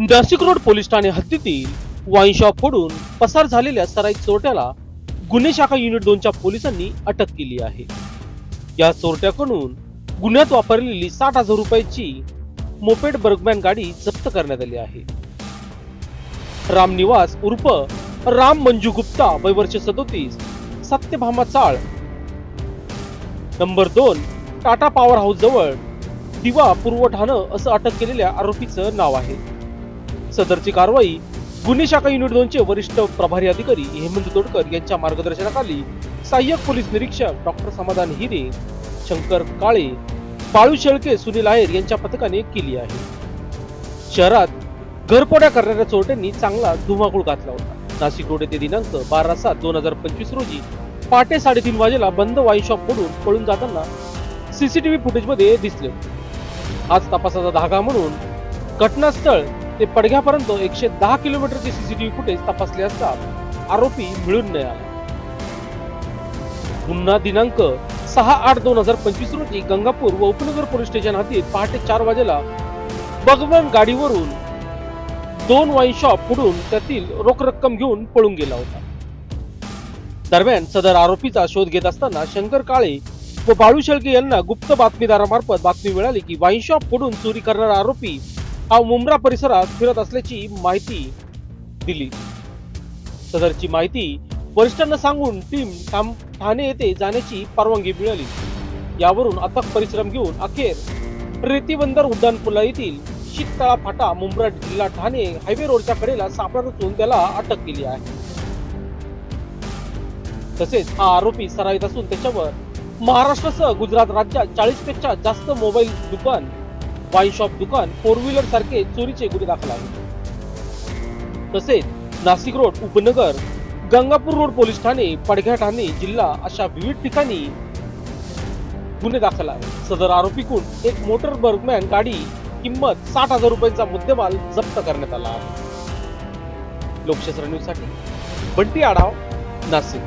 Nashik road police Thane हद्दीतील wine shop फोडून पसार झालेल्या सराई चोरट्याला गुन्हे शाखा युनिट दोनच्या पोलिसांनी अटक केली आहे. या चोरट्याकडून गुन्ह्यात वापरलेली साठ हजार रुपयाची मोपेड बर्गमॅन गाडी जप्त करण्यात आली आहे. रामनिवास उर्फ राम मंजू गुप्ता वय वर्ष सदोतीस सत्यभामा चाळ. नंबर दोन टाटा पॉवर हाऊस जवळ दिवा पूर्व असं अटक केलेल्या आरोपीचं नाव आहे. सदरची कारवाई. गुन्हे शाखा युनिट दोनचे वरिष्ठ प्रभारी अधिकारी हेमंत तोडकर यांच्या मार्गदर्शनाखाली सहाय्यक पोलीस निरीक्षक डॉक्टर समाधान हिरे शंकर काळे बाळू शेळके सुनील आहेर यांच्या पथकाने केली आहे. शहरात घरपोड्या करणाऱ्या चोरट्यांनी चांगला धुमाकूळ घातला होता. नाशिक रोड येथे दिनांक बारा सात दोन हजार पंचवीस रोजी पहाटे साडेतीन वाजेला बंद वाईन शॉप फोडून पळून जाताना सीसीटीव्ही फुटेजमध्ये दिसले आज तपासाचा धागा म्हणून घटनास्थळ ते पडघ्यापर्यंत एकशे दहा किलोमीटरचे सीसीटीव्ही फुटेज तपासले असता आरोपी मिळून नाही आला. गुन्हा दिनांक सहा आठ दोन हजार पंचवीस रोजी गंगापूर व उपनगर पोलीस स्टेशन हद्दीत पहाटे चार वाजेला बगवन गाडीवरून दोन वाईन शॉप फुडून त्यातील रोख रक्कम घेऊन पळून गेला होता. दरम्यान सदर आरोपीचा शोध घेत असताना शंकर काळे व बाळू शेळके यांना गुप्त बातमीदारामार्फत बातमी मिळाली की वाईन शॉप फुडून चोरी करणारा आरोपी हा मुंब्रा परिसरात फिरत असल्याची माहिती दिली. सदरची माहिती वरिष्ठांना सांगून टीम ठाणे येथे जाण्याची परवानगी मिळाली. यावरून अथक परिश्रम घेऊन अखेर रेतीबंदर उड्डाण पुला येथील शीततळा फाटा मुंब्रा जिल्हा ठाणे हायवे रोडच्या कडेला सापळा रचून त्याला अटक केली आहे. तसेच हा आरोपी सराईत असून त्याच्यावर महाराष्ट्रासह गुजरात राज्यात चाळीसपेक्षा जास्त मोबाईल दुकान वाईन शॉप दुकान फोर व्हीलर सारखे चोरीचे गुन्हे दाखल आहेत. तसेच नाशिक रोड उपनगर गंगापूर रोड पोलीस ठाणे पडघ्या ठाणे जिल्हा अशा विविध ठिकाणी गुन्हे दाखल आहेत. सदर आरोपीकडून एक मोटर बर्गमॅन गाडी किंमत साठ हजार रुपयांचा मुद्देमाल जप्त करण्यात आला आहे. लोकशास्त्र न्यूजसाठी बंटी आढाव नाशिक.